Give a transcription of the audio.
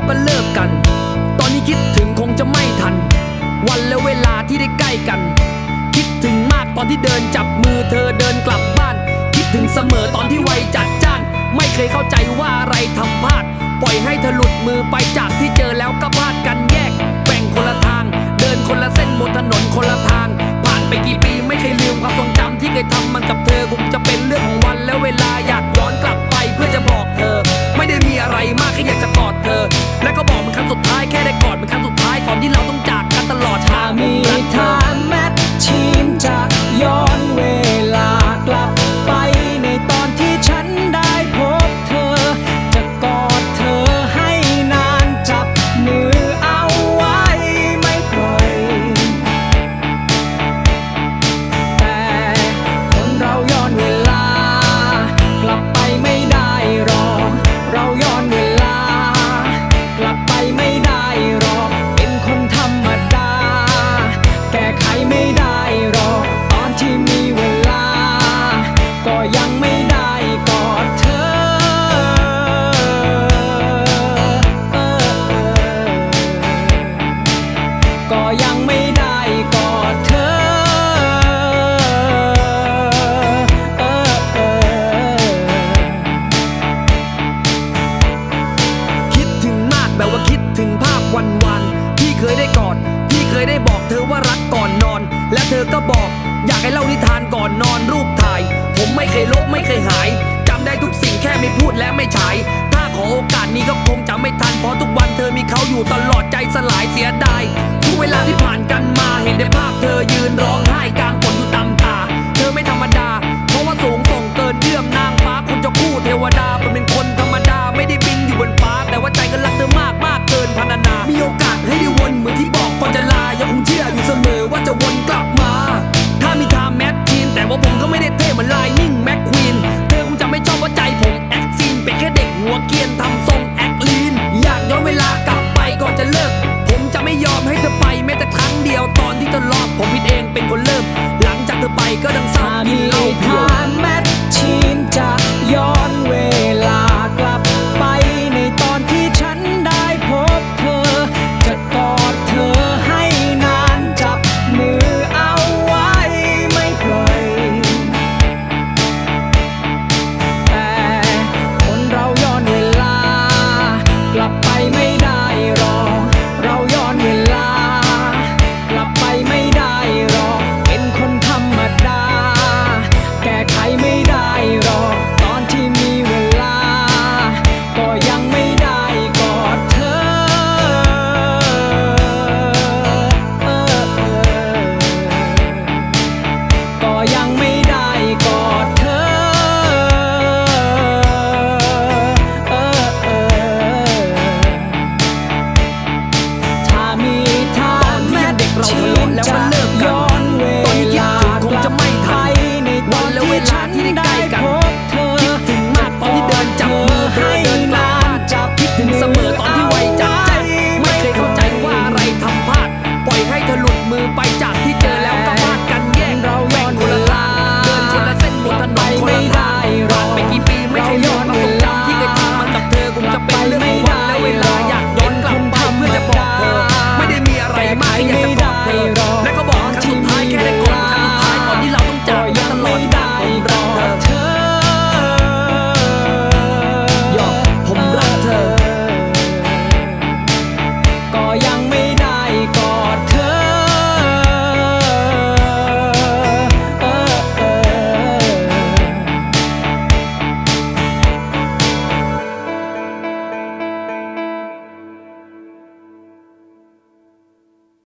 แล้วก็เลิกกัน ตอนนี้คิดถึงคงจะไม่ทัน วันและเวลาที่ได้ใกล้กัน คิดถึงมากตอนที่เดินจับมือเธอเดินกลับบ้าน คิดถึงเสมอตอนที่ไวจัดจ้าน ไม่เคยเข้าใจว่าอะไรทำพลาด ปล่อยให้เธอหลุดมือไปจ็ยังไม่ได้กอดเธอเออเออคิดถึงมากแบบว่าคิดถึงภาพวันวันที่เคยได้กอดที่เคยได้บอกเธอว่ารักก่อนนอน และเธอก็บอกอยากให้เล่านิทานก่อนนอนรูปถ่าย ผมไม่เคยลบไม่เคยหายจำได้ทุกสิ่งแค่ไม่พูดและไม่ฉาย นี้ก็คงจำไม่ทันเพราะทุกวันเธอมีเขาอยู่ตลอดใจสลายเสียดายทุกเวลาที่ผ่านกันมาเห็นได้ภาพเธอยืนร้อง